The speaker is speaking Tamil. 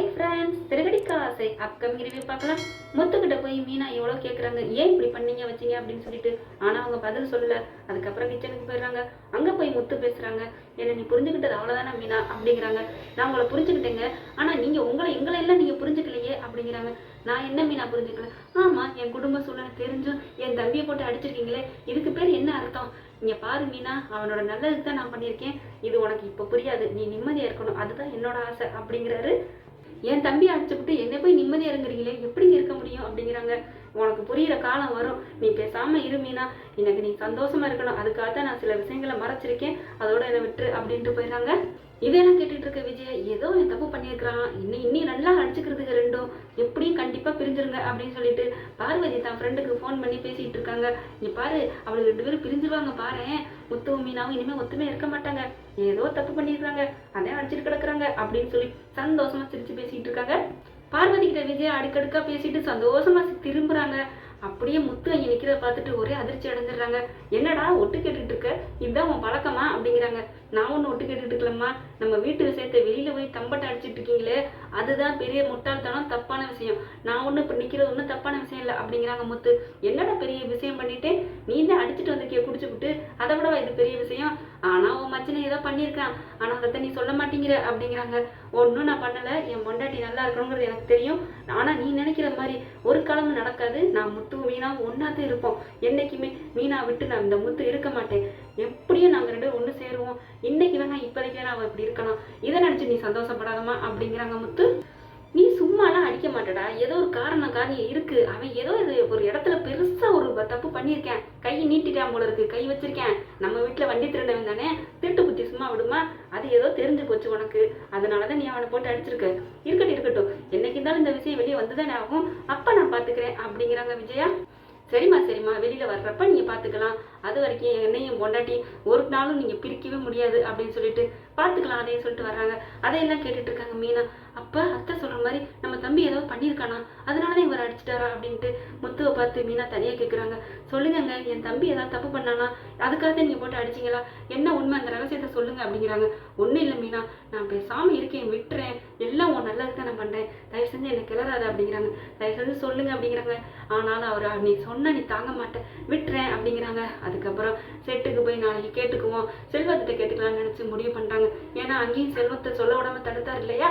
ஹாய் ஃப்ரெண்ட்ஸ் திருகடிக்க ஆசை. அப்கமிங் ரிவ்யூ பார்க்கலாம். முத்துக்கிட்ட போய் மீனா எவ்வளோ கேட்குறாங்க ஏன் இப்படி பண்ணீங்க வச்சீங்க? அப்படின்னு சொல்லிட்டு ஆனால் அவங்க பதில் சொல்லல. அதுக்கப்புறம் கிச்சனுக்கு போயிடுறாங்க. அங்கே போய் முத்து பேசுகிறாங்க என்ன நீ புரிஞ்சுக்கிட்டது அவ்வளோதானே மீனா? அப்படிங்கிறாங்க. நான் உங்களை புரிஞ்சுக்கிட்டேங்க. ஆனால் நீங்கள் உங்களை எங்களை எல்லாம் நீங்கள் புரிஞ்சுக்கலையே? அப்படிங்கிறாங்க. நான் என்ன மீனா புரிஞ்சுக்கல? ஆமாம் என் குடும்ப சூழ்நிலை தெரிஞ்சும் என் தம்பியை போட்டு அடிச்சிருக்கீங்களே இதுக்கு பேர் என்ன அர்த்தம்? இங்க பாரு மீனா அவனோட நல்லதுக்கு தான் நான் பண்ணியிருக்கேன். இது உனக்கு இப்போ புரியாது. நீ நிம்மதியா இருக்கணும். அதுதான் என்னோட ஆசை அப்படிங்கிறாரு என் தம்பி அடிச்சுக்கிட்டு என்னை போய் நிம்மதி இறங்குறீங்களே எப்படிங்க இருக்க முடியும்? அப்படிங்கிறாங்க. உனக்கு புரியிற காலம் வரும். நீ பேசாம இருமீனா எனக்கு நீ சந்தோஷமா இருக்கணும். அதுக்காக தான் நான் சில விஷயங்களை மறைச்சிருக்கேன். அதோட என்னை விட்டுரு அப்படின்ட்டு போயிடுறாங்க. இதெல்லாம் கேட்டுட்டு இருக்க விஜய் ஏதோ என் தப்பு பண்ணியிருக்கிறான். இன்னும் இன்னும் நல்லா அடிச்சுக்கிறதுக்கு ரெண்டும். எப்படியும் பிரிஞ்சிருங்க அப்படின்னு சொல்லிட்டு பார்வதி தான் ஃப்ரெண்டுக்கு ஃபோன் பண்ணி பேசிட்டு இருக்காங்க. நீ பாரு அவளுக்கு ரெண்டு பேரும் பிரிஞ்சிருவாங்க பாரு. முத்துவும் மீனாவும் இனிமே ஒத்துமே இருக்க மாட்டாங்க. ஏதோ தப்பு பண்ணியிருக்காங்க. அதே அடிச்சிட்டு கிடக்குறாங்க அப்படின்னு சொல்லி சந்தோஷமா சிரிச்சு பேசிட்டு இருக்காங்க. பார்வதி கிட்ட விஜய் அடுக்கடுக்கா பேசிட்டு சந்தோஷமா திரும்புறாங்க. அப்படியே முத்து அங்கே நிக்கிறத பார்த்துட்டு ஒரே அதிர்ச்சி அடைஞ்சிடுறாங்க. என்னடா ஒட்டு கேட்டுட்டு இருக்க உன் பழக்கமா? அப்படிங்கிறாங்க. நான் ஒண்ணு ஒட்டு கேட்டுட்டு நம்ம வீட்டு விஷயத்தை வெளியில போய் தம்பட்டை அடிச்சிட்டு இருக்கீங்களே அதுதான் பெரிய முட்டாள்தனம் தப்பான விஷயம். நான் ஒன்றும் இப்போ நிற்கிறது ஒன்றும் தப்பான விஷயம் இல்லை அப்படிங்கிறாங்க முத்து. என்னடா பெரிய விஷயம் பண்ணிட்டு? நீ தான் அடிச்சுட்டு வந்திருக்கிய குடிச்சு விட்டு அதை விடவா இது பெரிய விஷயம்? ஆனா உன் மச்சனை ஏதோ பண்ணியிருக்கான். ஆனா அதை நீ சொல்ல மாட்டேங்கிற அப்படிங்கிறாங்க. ஒன்றும் நான் பண்ணல. என் பொண்டாட்டி நல்லா இருக்கணுங்கிறது எனக்கு தெரியும். ஆனால் நீ நினைக்கிற மாதிரி ஒரு காலமும் நடக்காது. நான் முத்து மீனாவும் ஒன்றா தான் இருப்போம். என்றைக்குமே மீனா விட்டு நான் இந்த முத்து இருக்க மாட்டேன். எப்படியும் நாங்கள் ரெண்டு ஒன்று சேருவோம். இன்னைக்கு வேணா இப்போதைக்கு வேணா அவ இப்படி இருக்கலாம். இதை நினச்சி நீ சந்தோஷப்படாதமா அப்படிங்கிறாங்க முத்து. நீ சும்மாலாம் அடிக்க மாட்டடா. ஏதோ ஒரு காரணம் காரியம் இருக்கு. அவன் ஏதோ இது ஒரு இடத்துல பெருசா ஒரு தப்பு பண்ணியிருக்கேன். கையை நீட்டிட்டான் போல இருக்கு. கை வச்சிருக்கேன். நம்ம வீட்டில் வண்டி திருண்டவன் தானே. திருட்டு புத்தி சும்மா விடுமா? அது ஏதோ தெரிஞ்சு போச்சு உனக்கு. அதனாலதான் நீ அவனை போட்டு அடிச்சிருக்க. இருக்கட்டும் இருக்கட்டும். என்னைக்கு இருந்தாலும் இந்த விஷயம் வெளியே வந்துதானே ஆகும்? அப்ப நான் பாத்துக்கிறேன் அப்படிங்கிறாங்க விஜயா. சரிம்மா சரிம்மா. வெளியில வர்றப்ப நீங்க பாத்துக்கலாம். அது வரைக்கும் என்னையும் பொண்டாட்டி ஒரு நாளும் நீங்க பிரிக்கவே முடியாது அப்படின்னு சொல்லிட்டு பாத்துக்கலாம் அதையும் சொல்லிட்டு வர்றாங்க. அதையெல்லாம் கேட்டுட்டு இருக்காங்க மீனா. அப்போ அத்தை சொல்ற மாதிரி நம்ம தம்பி ஏதோ பண்ணியிருக்கானா? அதனாலதான் இவர் அடிச்சிட்டாரா அப்படின்ட்டு முத்துவை பார்த்து மீனா தனியா கேட்குறாங்க சொல்லுங்கங்க என் தம்பி ஏதாவது தப்பு பண்ணானா? அதுக்காக தான் போட்டு அடிச்சீங்களா? என்ன உண்மை? அந்த ரகசியத்தை சொல்லுங்க அப்படிங்கிறாங்க. ஒண்ணும் இல்லை மீனா. நான் பேசாமல் இருக்கேன் விட்டுறேன். எல்லாம் உன் நல்லதுக்கு தான் நான் பண்ணுறேன் தயவு செஞ்சு என்னை கிளறாத அப்படிங்கிறாங்க. தயவு செஞ்சு சொல்லுங்க அப்படிங்கிறாங்க. ஆனாலும் அவர் நீ சொன்ன நீ தாங்க மாட்டேன். விட்டுறேன் அப்படிங்கிறாங்க. அதுக்கப்புறம் செட்டுக்கு போய் நாளைக்கு கேட்டுக்குவோம். செல்வத்திட்ட கேட்டுக்கலாம்னு நினைச்சு முடிவு பண்றாங்க. ஏன்னா அங்கேயும் செல்வத்தை சொல்ல விடாம தடுத்தார் இல்லையா?